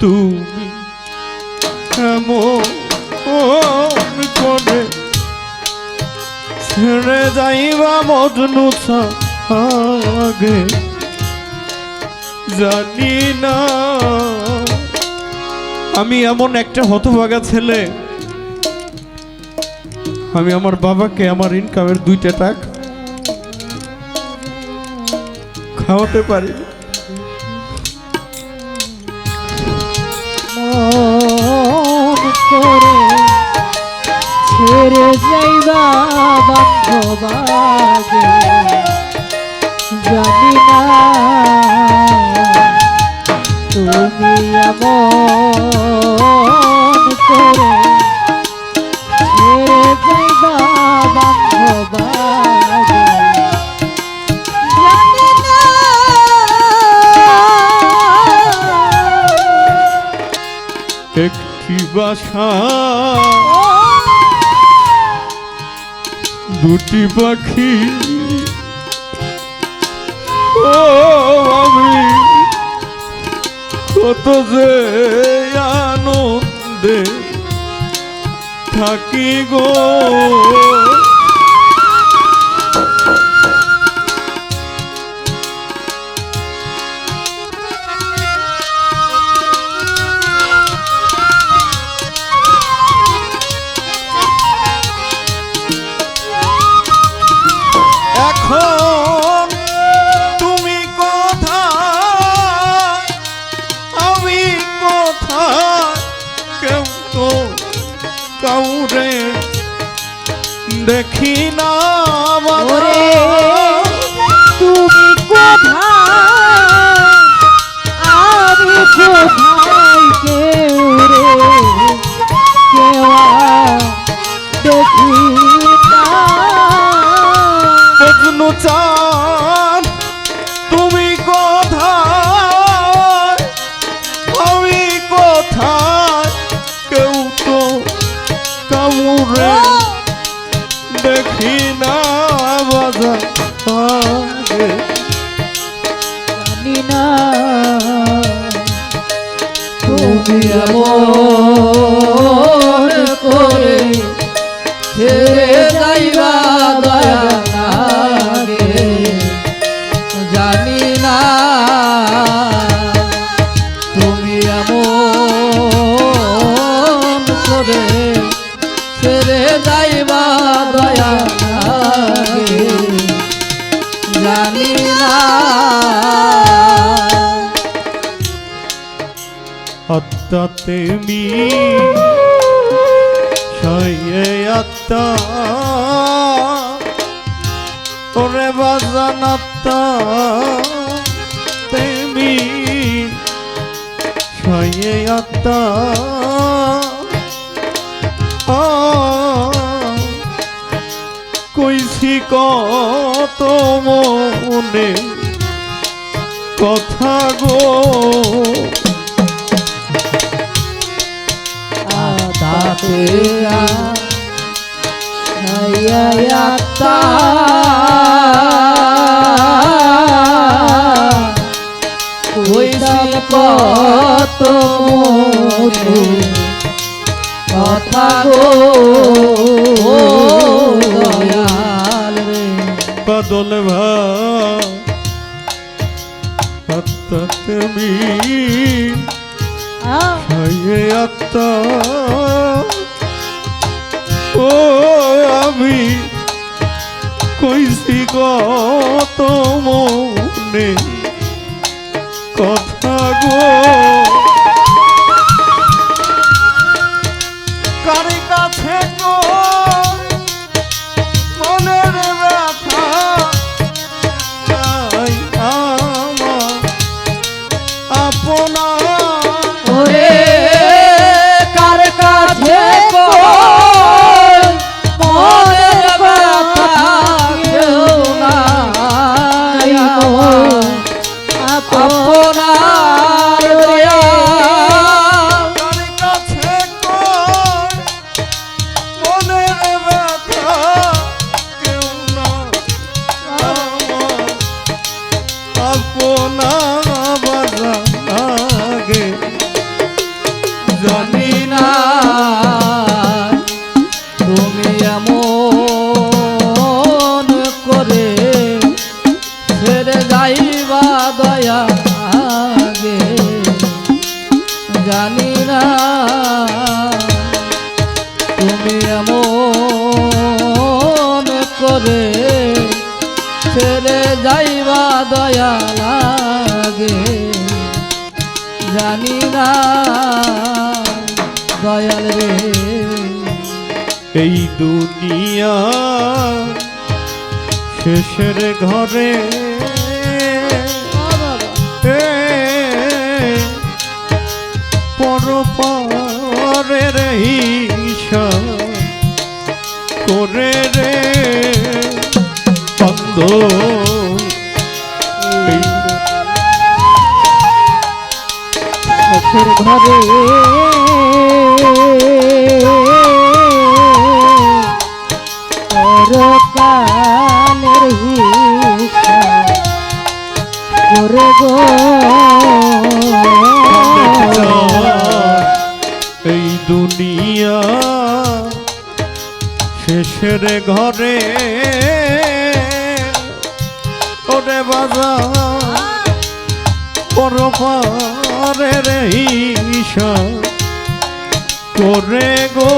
তুমি এমন করে ছেড়ে যাইবা মজনু আগে জানি না, আমি এমন একটা হতভাগা ছেলে। আমি আমার বাবাকে আমার ইনকামের দুইটা টাকা খাওয়াতে পারি করে ছেড়ে যাইবা বান্ধবাগে। জানি না তুমি এমন করে বাসা। দুটি পাখি। ও আমি কত যে আনন্দে থাকি গো। দেখি না ছেড়ে যাইবা দয়া লাগে জানি না তুমি এমন করে তেমি সাইয়ে আত্মা ওরে বাজান আত্মা তেমি সাইয়ে আত্মা। কইছি কত মনে কথা গো। দাতে আয়াতা কইছি কত মনে কথা গো দয়াল রে। বাদল ভাত্তা আমি কইছি কত মনে কথা গো। যাইবা দয়া আগে। জানি না তুমি এমন করে ছেড়ে যাইবা দয়া লাগে। জানি না দয়াল রে। এই দুনিয়া শেষের ঘরে পরপরের হিসাব করে রে বন্ধ। এই চোখের ঘরে করে গো। দুনিয়া। শেষের ঘরে ওরে বাজা পরপারের হিসাব করে গো।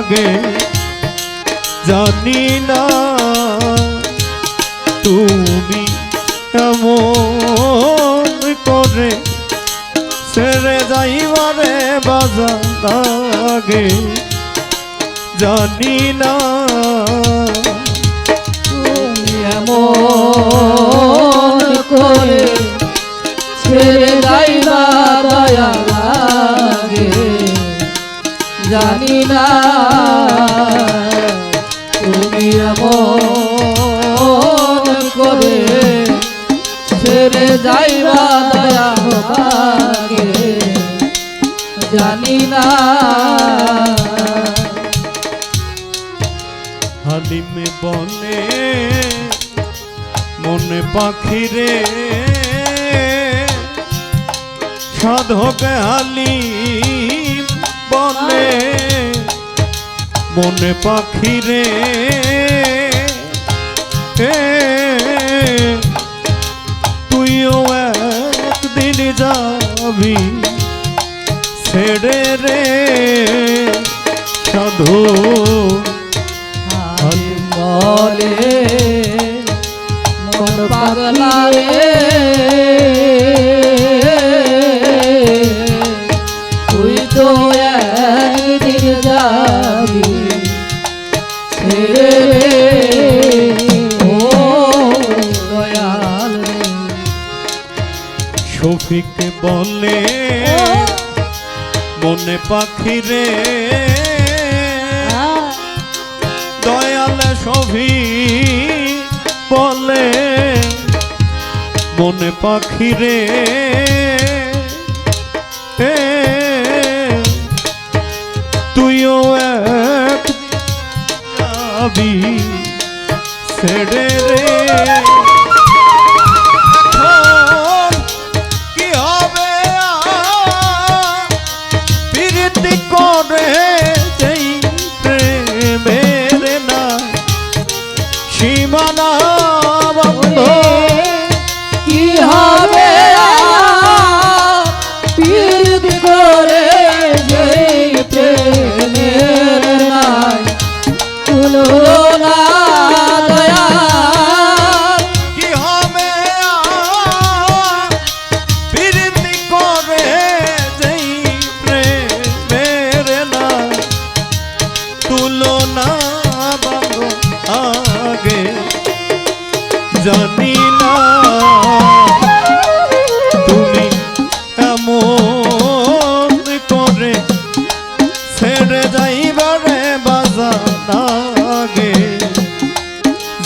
আগে জানি না তুমি এমন করে ছেড়ে যাইবারে বাজা আগে জানি না ছেড়ে যাইবা লাগে। জানি না তুমি ছেড়ে যাইবা না। হালিমে বনে মনে পাখিরে। সাধক হালিম বনে মনে পাখিরে। তুইও একদিন যাবি। ছেড়ে রে সাধু। বলে মন পাগলা রে। তুই তো একদিন যাবি। ছেড়ে রে ও দয়াল রে। শফিক বলে মনে পাখি রে দয়াল সভি বলে মনে পাখি রে তুইও এক যাবি ছেড়ে সীমানা বন্ধ।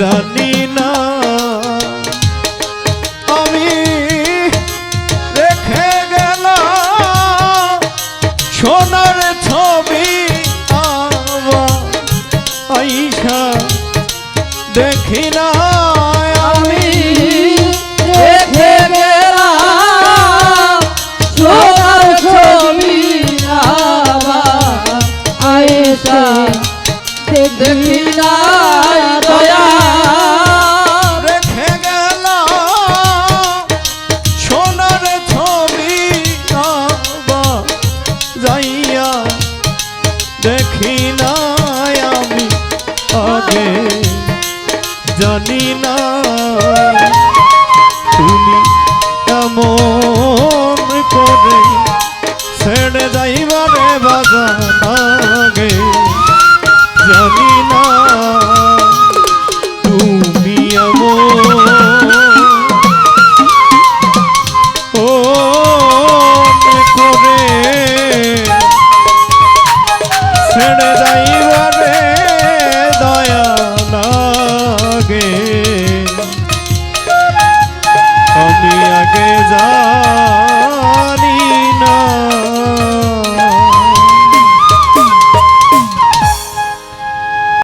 জানি না। আমি রেখে গেলাম সোনার ছবি আইসা দেখি না। আমি রেখে গেলাম সোনার ছবি আইসা আমাকে জানি না তুমি এমন করে ছেড়ে যাইবারে বাজার।